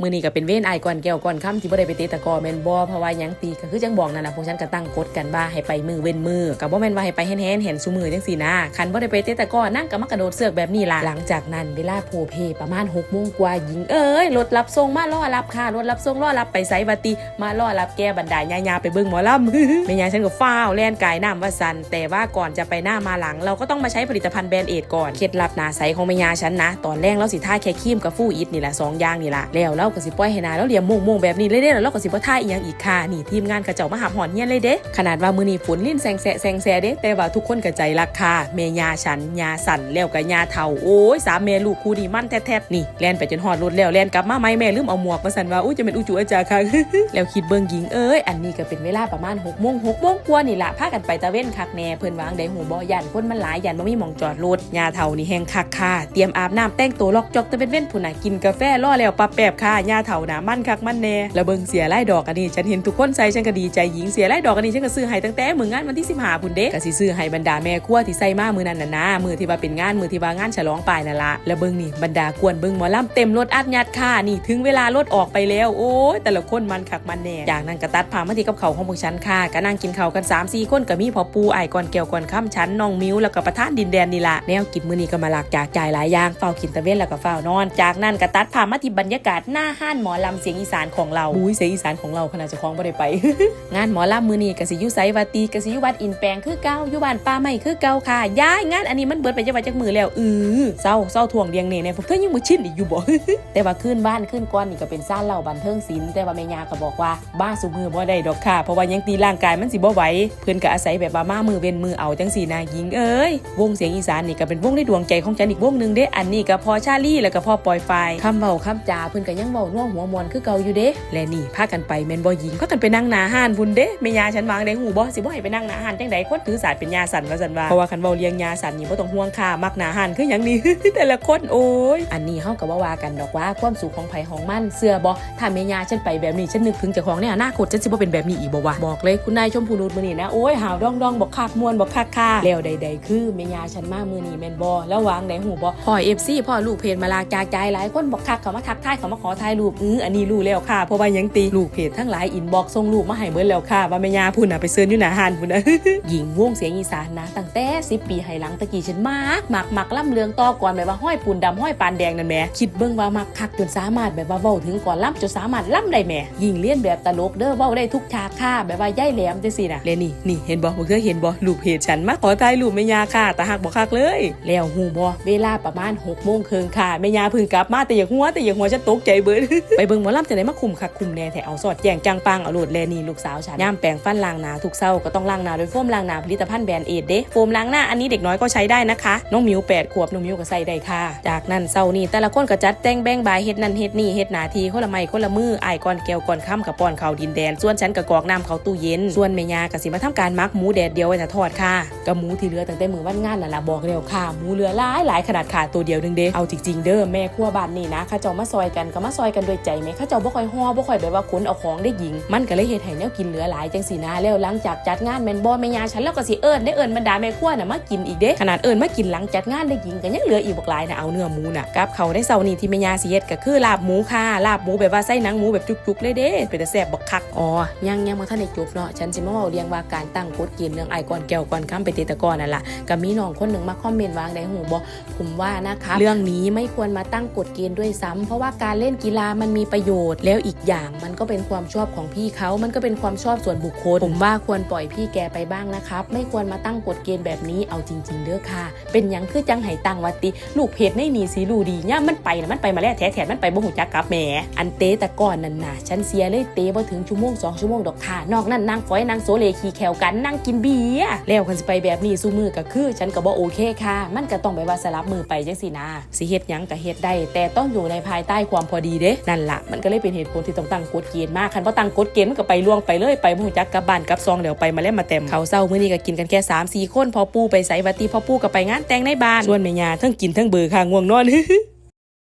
มือนี้ก็เป็นเว้นไอก่อนแก้วก่อนค่ำที่บ่ได้ไปเตะตะกอแมนบ่เพราะว่ายังตีก็คือจังบอกนั่นนะพวกฉันก็ตั้งกฎกันว่าให้ไปมือเว้นมือก็บ่แมนว่าให้ไปแห้นๆเห็นซุมือจังซี่นะคันบ่ได้ไปเตะตะกอนั่งก็มากระโดดเสือกแบบนี้ล่ะหลังจากนั้นเวลาโพเพประมาณ6โมงกว่าหญิงเอ้ยรถรับส่งมารอรับค่ะรถรับส่งรอรับไปไสวัติมารอรับแก้บรรดายายาไปเบิ่งหมอลำแม่ยายฉันก็ฟ้าวแล่นกายน้ำว่าสันแต่ว่าก่อนจะไปหน้ามาหลัง เราก็ต้องมาใช้ผลิตภัณฑ์แบรนด์เอดก่อนเคล็ดลับหนาใสของแม่ยาฉันนะ ตอนแรกเราสิท่าแค่ครีมกับฟูอิดนี่แหละสองอย่างนี่แหละแล้วเราก็สิปล่อยให้นาแล้วเหลี่ยมโมงๆแบบนี้เลยเด้แล้วเราก็สิบ่ท่าอีหยังอีกค่ะนี่ทีมงานกระเจ้ามาหาหอนเฮียนเลยเด้ขนาดว่ามือนี้ฝนลิ้นแซงแซะแซงแซะเด้แต่ว่าทุกคนก็ใจรักค่ะแม่ยาฉันยาสั่นแล้วก็ยาเฒ่าโอ้ยสามแม่ลูกคู่นี้มั่นแท้ๆนี่แล่นไปจนหอดรถแล้วแล่นกลับมาไหมแม่ลืมเอาหมวกมาสั่นว่าอุ้ยจะเป็นอุจูอาจารย์ค่ะแล้วคิดเบิ่งหญิงเอ้ยอันนี้ก็เป็นเวลาประมาณ6กโมงหกโมงกว่านี่ละพากันไปตะเว้นคักแน่เพิ่นวางได้หูบ่ยันคนมันหลายยันบ่มีหมองจอดรถยาเฒ่านี่แห้งคักค่ะเตรียมอาบน้ำแต่งตัวล็อกจอกตะเว้นเว้นผู้น่ะกินกาแฟรอแล้วปะแปบค่ะยาเฒ่านะมั่นคักมั่นแน่แล้วเบิ่งเสียไล่ดอกอันนี้ฉันเห็นทุกคนใส่ฉันก็ดีใจหญิงเสียไล่ดอกอันนี้ฉันก็ซื้อให้ตั้งแต่มืองานวันที่15พุ่นเด้ก็สิซื้อให้บรรดาแม่ครัวที่ใส่มามือนั้นน่ะนะมือที่ว่าเป็นงานมือที่ว่างานฉลองปลายนั่นละแล้วเบิ่งนี่บรรดากวนเบิ่งหมอลำเต็มรถอัดยัดค่ะนี่ถึงเวลารถออกไปแล้วโอ้ยแต่ละคนมันคักมันแน่อย่างนั้นก็ตัดผ่ามาที่กับเขาของพวกฉันค่ะก็นั่งกินข้าวกัน3 4คนก็มีพอปูไอ้ก่อนแก้วก่อนค่ำฉันน้องมิ้วแล้วก็ประธานดินแดนนี่ละแนวกินมื้อนี้ก็มาหลากจากจ่ายหลายอย่างเฝ้ากินตะเวนแล้วก็เฝ้านอน จากนั้นก็ตัดผ่ามาที่บรรยากาศหน้าห้านหมอลำเสียงอีสานของเราบุ้ยเสียงอีสานของเราขนาดเจะคล้าของบ่ได้ไป งานหมอลำมือนี้กสิอยุไซวาตีกสิอยุวัดอินแปลงคือเก่าอยู่บ้านป้าไม่คือเก่าค่ะย้ายงานอันนี้มันเบิดไปจังหวัดจักมือแล้วอือเศร้าเศร้าทวงเดียงเนี่ยเนี่ยพวกเธอยังมือชินอีกอยู่บ่แต่ว่าขึ้นบ้านขึ้นก้อนนี่ก็เป็นซ่านเล่าบันเทิงศิลป์แต่ว่าแม่ยาก็บอกว่าบ้าสุมือบ่ได้ดอกค่ะเพราะว่ายังตีร่างกายมันสิบ่ไหวเพิ่นก็อาศัยแบบว่ามามือเว้นมือเอาจังสีนาหญิงเอ้ยวงเสียงอีสานนี่ก็เป็นวงในดวงใจของจันอีกวงหนึงเด้อันนี้ก็พอชาลี่แล้วก็พอปล่อยไฟคำเว้าคำจาเพิ่นก็ยังเว้าน่วงหัวมวนคือเก่าอยู่เด้และนี่พากันไปแมนบ่หญิงพากันไปนั่งหนาห้านพุ่นเด้แม่ยาฉันวางได้หูบ่สิบ่ให้ไปนั่งหนาห้านจังใดคนถือศาสตร์เป็นยาสันว่าซั่นว่าเพราะว่าคันเว้าเลี้ยงยาสันนี่บ่ต้องห่วงค่ะมักหนาห้านคือหยังนี่แต่ละคนโอ้ยอันนี้เฮาก็บ่ว่ากันดอกว่าความสุขของไผของมันเสื้อบ่ถ้าแม่ยาฉันไปแบบนี้ฉันนึกถึงเจ้าของในอนาคตฉันสิบ่เป็นแบบนี้อีกบ่วะบอกเลยคุณนายชมพูนุชมื้อนี้นะโอ้ยหาวดองดองบอกคักมวนบอกคักค่ะแล้วใด ๆ คือแม่ยาฉันมามื้อนี้แม่นบ่แล้ววางได้หูบ่พ่อ FC พ่อลูกเพจมาลากจากใจหลายคนบอกคักเขามาทักทายเขามาขอถ่ายรูปอืออันนี้รู้แล้วค่ะเพราะว่ายังตีลูกเพจทั้งหลายอินบ็อกซ์ส่งรูปมาให้เบิดแล้วค่ะว่าแม่ยาพุ่นน่ะไปเซิร์นอยู่หนาหานพุ่นน่ะหญิงวงเสียงอีสานนะตั้งแต่10ปีให้หลังตะกี้ฉันมากมักมักล่ำเลืองต่อก่อนแบบว่าห้อยปูนดำห้อยปานแดงนั่นแหมคิดเบิ่งว่ามักคักจนสามารถแบบว่าเว้าถึงก่อนล่ำจนสามารถล่ำได้แหมยิ่งเลียนแบบตลกเด้อเว้าได้ทุกฉากค่ะแบบว่าย่ายแหลมจังซี่น่ะและนี่นี่เห็นบ่บ่เคยเห็นบ่รูปเพจฉันมาขอถ่ายรูปแม่ยาค่ะแต่หักบ่คักเลย แล้วฮู้บ่เวลาประมาณ6โมงครึ่งค่ะแม่ยาพิ่งกลับมาแต่อย่าหัวแต่อย่าหัวฉันตกใจเบิดไปเบิ่งหมอลำจะได้มาคุมคักคุมแน่แถเอาสอดแจงจังปังเอาโลดแลนี่ลูกสาวฉันย่ามแปรงฟันล้างหน้าทุกเช้าก็ต้องล้างหน้าด้วยโฟมล้างหน้าผลิตภัณฑ์แบรนด์เอดเด้โฟมล้างหน้าอันนี้เด็กน้อยก็ใช้ได้นะคะน้องมิว8ขวบน้องมิวก็ใส่ได้ค่ะ จากนั้นเช้านี้แต่ละคนก็จัดแต่งแบ่งบายเฮ็ดนั่นเฮ็ดนี่เฮ็ดหน้าที่คนละไม้คนละมืออ้ายก่อนแก้วก่อนค่ำกับป้อนข้าวดินแดน ส่วนฉันก็กรอกน้ำเข้าตู้เย็น ส่วนแม่ยาก็สิมาทำการมักหมูแดดเดียวไว้ถ้าทอดค่ะกับหมูที่เหลือตั้งแต่มื้อวันงานนั่นล่ะบอกแล้วค่ะหมูเหลือหลายหลายขนาดขาดตัวเดียวหนึงเด้เอาจริงๆเด้อแม่ครัวบ้านนี่นะเข้าเจ้ามาซอยกันก็มาซอยกันด้วยใจแม่เข้าเจ้าบ่ค่อยฮ้อบ่ค่อยแบบว่าขนเอาของได้หญิง มันก็เลยเฮ็ดให้แนวกินเหลือหลายจังสีนะแล้วหลังจากจัดงานแม่นบ่แม่ยาฉันแล้วก็สิเอิ้นได้เอิ้นบรรดาแม่ครัวน่ะมากินอีกเด้ขนาดเอิ้นมากินหลังจัดงานได้หญิงก็ยังเหลืออีกบักหลายนะเอาเนื้อหมูน่ะกับเขาวได้เซานี่ที่แม่ยาสิเฮ็ดก็คือลาบหมูค่ะลาบหมูแบบว่าใส่หนังหมูแบบจุกๆเลยเด้เป็นแต่แซ่บบักคักอ๋อยังยังบ่ทันได้จบเนาะฉันสิมาเว้าเรียงว่าการตั้งกฎเกณฑ์เรื่องไอ้ก่อนแก้วก่อนค้ำไปเตะตะกอนนั่นล่ะก็มีน้องคนหนึงมาคอมเมนต์วางได้หูบ่ผมว่านะคะเรื่องนี้ไม่ควรมาตั้งกฎเกณฑ์ด้วยซ้ำเพราะว่าการเล่นกีีฬามันมีประโยชน์ แล้วอีกอย่างมันก็เป็นความชอบของพี่เขา มันก็เป็นความชอบส่วนบุคคล ผมว่าควรปล่อยพี่แกไปบ้างนะครับ ไม่ควรมาตั้งกฎเกณฑ์แบบนี้ เอาจริง ๆเด้อค่ะ เป็นยังคือจังไห้ตังวัติลูกเพจในหนีสีรูดีเนี่ยมันไปนะมันไปมาแล้วแท้แถมันไปบ่หูจักกับแหมอันเตแต่ก่อนนั่นน่ะฉันเสียเลยเตบ่ถึงชั่วโมงสองชั่วโมงดอกค่ะ นอกนั้นนางฝอยนางโซเลขี่แขวกันนั่งกินเบียร์แล้วคันสิไปแบบนี้สู้มือก็คือฉันก็บ่โอเคค่ะ มันก็ต้องไปว่าสลับมือไปจังสินะสิเฮ็ดหยังก็เฮ็ดได้ แต่ต้องอยู่ในภายใต้ความพอดีเด้นั่นละมันก็เลยเป็นเหตุผลที่ต้องตั้งกฎเกณฑ์มากคันบ่ตั้งกฎเกณฑ์มันก็ไปล่วงไปเลยไปบ่หูจักกับบ้านกับซองเดี๋ยวไปมาแล้วมาเต็มเขาเศร้ามื้อนี้ก็กินกันแค่3 4คนพอปูไปใส่วัติพอปูก็ไปงานแต่งในบ้านส่วนแม่ยาเทั้งกินทั้งเบื่อค่ะง่วงนอน